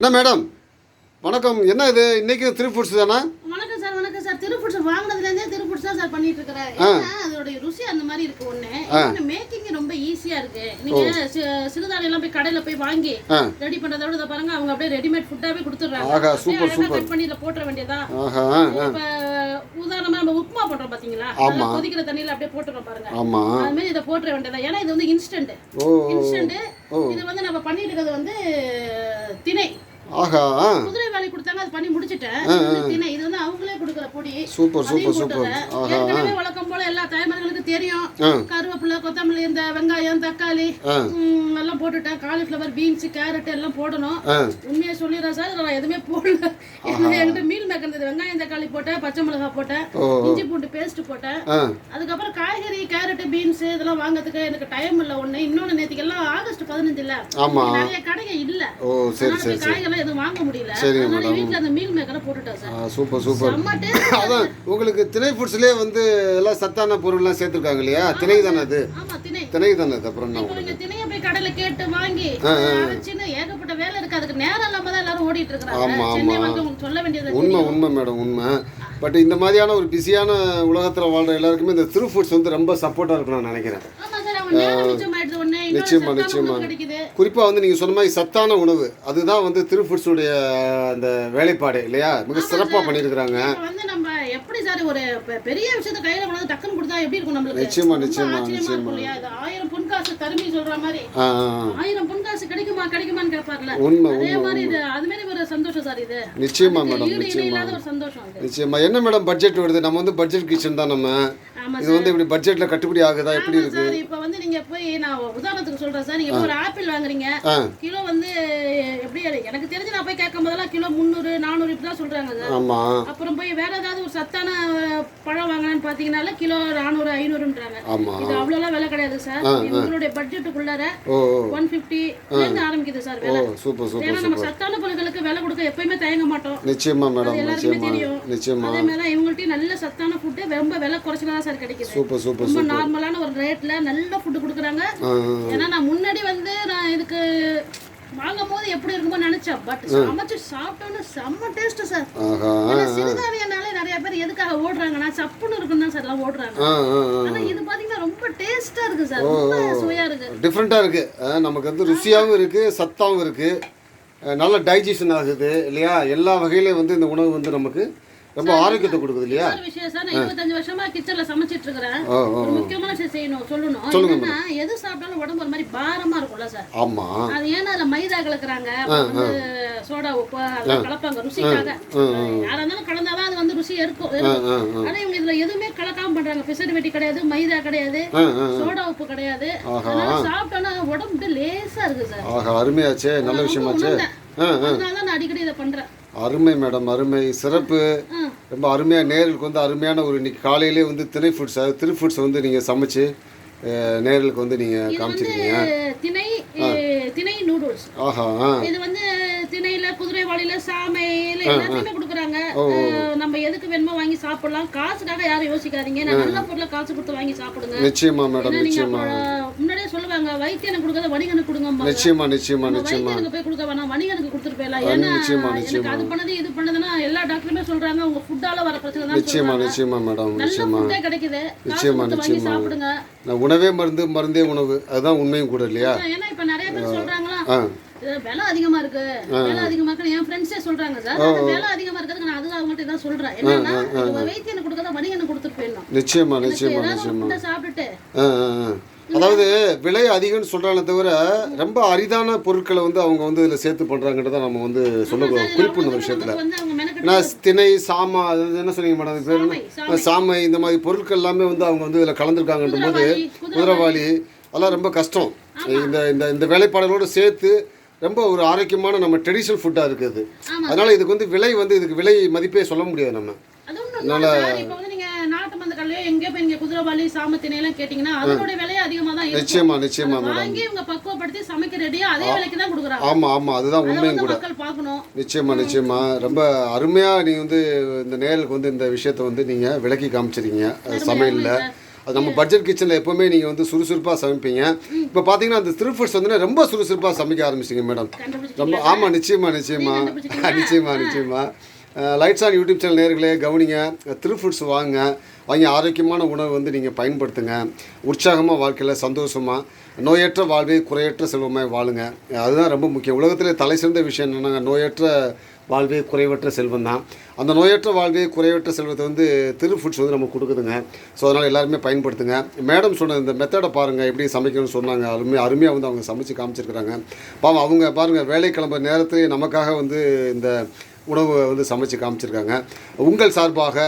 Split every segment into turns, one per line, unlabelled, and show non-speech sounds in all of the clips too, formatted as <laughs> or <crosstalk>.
என்ன மேடம்? வணக்கம். என்ன இது? இன்னைக்கு த்ரீ ஃபுட்ஸ் தானே?
வணக்கம் சார் வணக்கம் சார். திருப்பூர் சார் வாங்கினதுலேருந்தே திருப்பூர் தான் சார் பண்ணிட்டு இருக்கிறேன் ஏன்னா அதோட ருசி அந்த மாதிரி இருக்கு ஒண்ணு. இன்னொன்று மேக்கிங் ரொம்ப ஈஸியா இருக்கு. நீங்க சிறுதானியம் எல்லாம் போய் கடையில போய் வாங்கி. ரெடி பண்றத விட பாருங்க அவங்க அப்படியே ரெடிமேட் ஃபுட்டாவே
ஆகா,
அப்படியே
சூப்பர்,
அழகா கட் பண்ணி இதை போட்டுற வேண்டியதா?
ஆஹா
உதாரணமா நம்ம உப்புமா பண்றோம் பாத்தீங்களா? கொதிக்கிற தண்ணியில அப்படியே போட்டுறோம் பாருங்க.
ஆமாம்
அது மாதிரி இதை போட்டுற வேண்டியதா? ஏன்னா இது வந்து இன்ஸ்டன்ட் இன்ஸ்டன்ட் இது வந்து நம்ம பண்ணிட்டு இருக்கிறது வந்து திணை.
ஆஹா.
குதிரை வேலை கொடுத்தாங்க அது பண்ணி முடிச்சிட்டேன். இது வந்து அவங்களே கொடுக்குற பொடி.
Super super super. ஆஹா
வழக்கம் போல எல்லா தாய்மார்களுக்கும் தெரியும். கருவேப்பிலை கொத்தமல்லி இந்த வெங்காயம் தக்காளி எல்லாம் போட்டுட்டேன். காலிஃப்ளவர் பீன்ஸ் கேரட் எல்லாம் போடணும். உண்மையா சொல்லிடுறேன் சார் நான் எதுவுமே போடல. என்கிட்ட மீல் இருந்தது. வெங்காயம் தக்காளி போட்டேன் பச்சை மிளகாய் போட்டேன் இஞ்சி பூண்டு பேஸ்ட் போட்டேன். அதுக்கப்புறம் காய்கறி கேரட் பீன்ஸ் இதெல்லாம் வாங்குறதுக்கு எனக்கு டைம் இல்ல. ஒண்ணு இன்னொன்னு நேத்துக்கு எல்லாம் ஆகஸ்ட் பதினஞ்சு இல்ல
ஆமாம்
நிறைய கடைங்க இல்ல.
ஓ சரி சரி
போய் காய்கறிலாம் எதுவும் வாங்க முடியல.
சரிங்க
அதனால வீட்டுல அந்த மீல் மேக்கரை போட்டுட்டேன் சார்.
ஆ சூப்பர் சூப்பர்.
செம்ம. <laughs>
அதான் உங்களுக்கு திணை ஃபுட்ஸ்லேயே வந்து எல்லாம் சத்தான பொருள்லாம் சேர்த்துருக்காங்க இல்லையா? திணை தானே அது?
ஆமா திணை.
திணை தானே அது அப்புறம் என்ன
நீங்க திணைய போய் கடையில கேட்டு வாங்கி அரைச்சுன்னு ஏகப்பட்ட வேலை இருக்கு. அதுக்கு நேரம் இல்லாம தான் எல்லாரும் ஓடிட்டு இருக்காங்க
ஆமா,
சென்னை
ஆமா.
வந்து உங்களுக்கு சொல்ல வேண்டியது
உண்மை உண்மை மேடம் உண்மை. பட் இந்த மாதிரியான ஒரு பிஸியான உலகத்தில் வாழ்ற எல்லாருக்குமே இந்த த்ரூ ஃபுட்ஸ் வந்து ரொம்ப சப்போர்ட்டாக இருக்கும் நான் நினைக்கிறேன்.
ஆமா
நிச்சயமா, நிச்சயமா. குறிப்பாக வந்து நீங்கள் சொன்ன மாதிரி சத்தான உணவு. அதுதான் வந்து திரு ஃபுட்ஸுடைய அந்த வேலைப்பாடு இல்லையா? மிக சிறப்பாக பண்ணியிருக்கிறாங்க.
இப்ப வந்து நம்ம எப்படி சார் ஒரு பெரிய விஷயத்த கையில கொண்டு வந்து டக்குன்னு கொடுத்தா எப்படி இருக்கும் நம்மளுக்கு?
நிச்சயமா, நிச்சயமா,
இது ஆயிரம் பொன் காசு தருமி சொல்ற மாதிரி. ஆயிரம் பொன் காசு கிடைக்குமா கிடைக்குமான்னு கேட்பார்ல
உண்மை
அதே மாதிரி இது அது மாதிரி ஒரு சந்தோஷம் சார் இது.
நிச்சயமா மேடம் நிச்சயமா. நிச்சயமா. என்ன மேடம் பட்ஜெட் வருது? நம்ம வந்து பட்ஜெட் கிச்சன் தான் நம்ம. இது வந்து இப்படி பட்ஜெட்ல கட்டுப்படி ஆகுதா? எப்படி இருக்கு?
சார். இப்போ வந்து நீங்க போய் நான் உதாரணத்துக்கு சொல்றேன் சார். நீங்க ஒரு ஆப்பிள் வாங்குறீங்க. கிலோ வந்து எப்படி எனக்கு தெரிஞ்சு நான் போய் கேட்கும் போதெல்லாம் கிலோ முந்நூறு நானூறு இப்படி தான் சொல்றாங்க சார்.
ஆமா.
அப்புறம் போய் வேற ஏதாவது ஒரு சத்தான பழம் வாங்கலாம்னு பாத்தீங்கன்னால கிலோ நானூறு ஐநூறுன்றாங்க.
ஆமா.
இது அவ்வளோலாம் விலை கிடையாது சார். உங்களுடைய பட்ஜெட்டுக்குள்ளார ஒன் இருந்து ஆரம்பிக்குது சார் விலை.
சூப்பர் சூப்பர்
ஏன்னா நம்ம சத்தான பொருட்களுக்கு விலை கொடுக்க எப்பயுமே தயங்க மாட்டோம்.
நிச்சயமா மேடம் நிச்சயமா. நிச்சயமா.
அதே மாதிரி தான் இவங்கள்ட்டயும் நல்ல சத்தான ஃபுட்டு ரொம்ப விலை குறைச்சலா தான் சார் கிடைக்குது.
சூப்பர் சூப்பர்
ரொம்ப நார்மலான ஒரு ரேட்ல நல்ல ஃபுட்டு கொடுக்குறாங்க. ஏன்னா நான் முன்னாடி வந்து நான் இதுக்கு வாங்கும் போது எப்படி இருக்குமோ நினைச்சேன். பட் சமைச்சு சாப்பிட்டோன்னு செம்ம டேஸ்ட் சார். சிறுதானியனாலே நிறைய பேர் எதுக்காக ஓடுறாங்கன்னா சப்புன்னு இருக்குன்னு தான் சார் எல்லாம் ஓடுறாங்க. ஆனா இது பாத்தீங்கன்னா ரொம்ப டேஸ்டா இருக்கு சார். ரொம்ப சுவையா இருக்கு.
டிஃப்ரெண்ட்டாக இருக்குது நமக்கு வந்து ருசியாகவும் இருக்குது சத்தாகவும் இருக்குது நல்ல டைஜஷன் ஆகுது இல்லையா? எல்லா வகையிலையும் வந்து இந்த உணவு வந்து நமக்கு ரொம்ப ஆரோக்கியத்தை கொடுக்குது இல்லையா?
விஷயம் சார் நான் இருபத்தஞ்சு வருஷமா கிச்சன்ல சமைச்சிட்டு இருக்கிறேன் ஒரு முக்கியமான விஷயம் செய்யணும் சொல்லணும். என்னன்னா எது சாப்பிட்டாலும் உடம்பு ஒரு மாதிரி பாரமா இருக்கும்ல சார்.
ஆமாம்
அது ஏன்னா அதுல மைதா கலக்குறாங்க? சோடா உப்பு அதெல்லாம் கலப்பாங்க ருசிக்காக. யாரா இருந்தாலும் கலந்தாதான் அது வந்து ருசி இருக்கும். ஆனா இவங்க இதுல எதுவுமே கலக்காம பண்றாங்க. பிசடு வெட்டி கிடையாது மைதா கிடையாது சோடா உப்பு கிடையாது. அதனால சாப்பிட்டோன்னா உடம்பு லேசா இருக்கு சார்.
அருமையாச்சே நல்ல விஷயமாச்சே.
அதனால தான் நான் அடிக்கடி இதை பண்றேன்.
அருமை மேடம் அருமை சிறப்பு. ரொம்ப அருமையாக நேர்களுக்கு வந்து அருமையான ஒரு இன்னைக்கு காலையிலே வந்து திணை ஃபுட்ஸ் அதாவது திரு ஃபுட்ஸ் வந்து நீங்கள் சமைச்சு நேர்களுக்கு வந்து நீங்கள் காமிச்சிருக்கீங்க.
திணை இது வந்து திணையில குதிரைவாளியில சாமையில எல்லாத்தையுமே கொடுக்குறாங்க. நம்ம எதுக்கு வேணுமோ வாங்கி சாப்பிடலாம். காசுக்காக யாரும் யோசிக்காதீங்க. நல்ல பொருளை காசு கொடுத்து வாங்கி சாப்பிடுங்க.
நிச்சயமா மேடம் நிச்சயமா.
முன்னாடியே சொல்லுவாங்க வைத்தியனுக்கு கொடுக்காத வணிகனுக்கு கொடுங்க
நிச்சயமா நிச்சயமா நிச்சயமா.
போய் கொடுக்க வேணாம் வணிகனுக்கு கொடுத்துட்டு போயிடலாம் ஏன்னா
நிச்சயமா,
எனக்கு அது பண்ணது இது பண்ணதுன்னா எல்லா டாக்டருமே சொல்றாங்க உங்க ஃபுட்டால வர பிரச்சனை தான்
நிச்சயமா நிச்சயமா மேடம் நிச்சயமா.
கிடைக்குது.
நிச்சயமா, நிச்சயமா. உணவே மருந்து மருந்தே உணவு. அதுதான் உண்மையும் கூட இல்லையா?
ஏன்னா இப்ப நிறைய பேர் சொல்றாங்களா விலை அதிகமா இருக்கு. விலை அதிகமா இருக்கு என் ஃப்ரெண்ட்ஸே சொல்றாங்க சார் விலை அதிகமா இருக்கிறதுக்கு நான் அதுதான் அவங்கள்ட்ட தான் சொல்றேன். என்னன்னா இது வைத்தியனுக்கு கொடுக்காத வணிகனுக்கு கொடுத்துட்டு போயிடணும்.
நிச்சயமா நிச்சயமா
ஏதாவது ஒரு
நிச்சயமா.
ஃபுட்டை சாப்பிட்டுட்டு.
ஆ, ஆ, ஆ. அதாவது விலை அதிகம்னு சொல்கிறாங்களே தவிர ரொம்ப அரிதான பொருட்களை வந்து அவங்க வந்து இதில் சேர்த்து பண்ணுறாங்கன்றத நம்ம வந்து சொல்ல குறிப்பு இந்த விஷயத்தில். நான் திணை சாமா அது என்ன சொன்னீங்க மேடம் அது பேர் என்ன?
சாமை,
இந்த மாதிரி பொருட்கள் எல்லாமே வந்து அவங்க வந்து இதில் கலந்துருக்காங்கன்ற போது குதிரைவாளி அதெல்லாம் ரொம்ப கஷ்டம். இந்த இந்த இந்த வேலைப்பாடுகளோடு சேர்த்து ரொம்ப ஒரு ஆரோக்கியமான நம்ம ட்ரெடிஷ்னல் ஃபுட்டாக இருக்குது. அதனால் இதுக்கு வந்து விலை வந்து இதுக்கு விலை மதிப்பே சொல்ல முடியாது நம்ம.
அது ஒண்ணும் இல்ல. சார் இப்போ வந்து நீங்க நாட்டு மந்த கடையிலயோ எங்கேயோ போய் கேட்டீங்கன்னா விலையே தான்
நிச்சயமா நிச்சயமா மேடம்
வாங்கி இவங்க பக்குவப்படுத்தி சமைக்க ரெடியா அதே விலைக்கு தான் கொடுக்குறாங்க.
ஆமாம் ஆமாம் அதுதான்
அதை
உண்மையும்
வந்து
கூட.
மக்கள் பார்க்கணும்.
நிச்சயமா நிச்சயமா. ரொம்ப அருமையாக நீங்கள் வந்து இந்த நேயலுக்கு வந்து இந்த விஷயத்தை வந்து நீங்கள் விளக்கி காமிச்சிருக்கீங்க. சமையலில். அது நம்ம பட்ஜெட் கிச்சனில் எப்போவுமே நீங்கள் வந்து சுறுசுறுப்பாக சமைப்பீங்க. இப்போ பார்த்தீங்கன்னா அந்த ஸ்ட்ரீட் ஃபுட்ஸ் வந்து ரொம்ப சுறுசுறுப்பாக சமைக்க ஆரம்பிச்சிங்க மேடம் ரொம்ப ஆமாம் நிச்சயமா நிச்சயமா.
கண்டுபிடிச்சிட்டீங்களா? <laughs>
நிச்சயமா நிச்சயமா. லைட்ஸ் ஆன் யூடியூப் சேனல் நேர்களே கவனிங்க. திரு ஃபுட்ஸ் வாங்க. வாங்கி ஆரோக்கியமான உணவு வந்து நீங்கள் பயன்படுத்துங்க. உற்சாகமாக வாழ்க்கையில் சந்தோஷமாக நோயற்ற வாழ்வே குறையற்ற செல்வமாய் வாழுங்க. அதுதான் ரொம்ப முக்கியம். உலகத்திலே தலை சிறந்த விஷயம் என்னென்னா நோயற்ற வாழ்வே குறைவற்ற செல்வம் தான். அந்த நோயற்ற வாழ்வே குறைவற்ற செல்வத்தை வந்து திரு ஃபுட்ஸ் வந்து நமக்கு கொடுக்குதுங்க. ஸோ அதனால் எல்லாருமே பயன்படுத்துங்க. மேடம் சொன்ன இந்த மெத்தடை பாருங்கள் எப்படி சமைக்கணும்னு சொன்னாங்க. அருமையாக அருமையாக வந்து அவங்க சமைச்சு காமிச்சிருக்கிறாங்க. பாவம் அவங்க பாருங்கள் வேலை கிளம்புற நேரத்திலே நமக்காக வந்து இந்த உணவு வந்து சமைச்சு காமிச்சிருக்காங்க. உங்கள் சார்பாக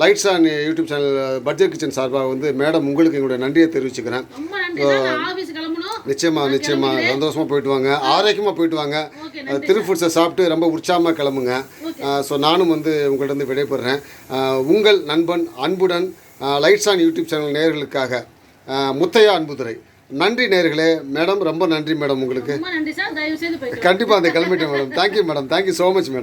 lights on YouTube channel budget kitchen சார்பாக வந்து மேடம் உங்களுக்கு எங்களுடைய நன்றியை தெரிவிச்சுக்கிறேன்.
ரொம்ப நன்றி சார் நான் ஆபீஸ் கிளம்பணும்.
நிச்சயமா நிச்சயமா. சந்தோஷமாக போயிட்டு வாங்க. ஆரோக்கியமாக போயிட்டு வாங்க. திரு ஃபுட்ஸை சாப்பிட்டு ரொம்ப உற்சாகமாக கிளம்புங்க. ஸோ நானும் வந்து உங்கள்ட்ட இருந்து விடைபெறுறேன் உங்கள் நண்பன் அன்புடன் லைட்ஸ் ஆன் யூடியூப் சேனல் நேயர்களுக்காக அஹ், முத்தையா அன்புதுரை. நன்றி நேயர்களே மேடம் ரொம்ப நன்றி மேடம் உங்களுக்கு. கண்டிப்பாக அந்த கிளம்பிட்டேன் madam. Thank you madam thank you so much madam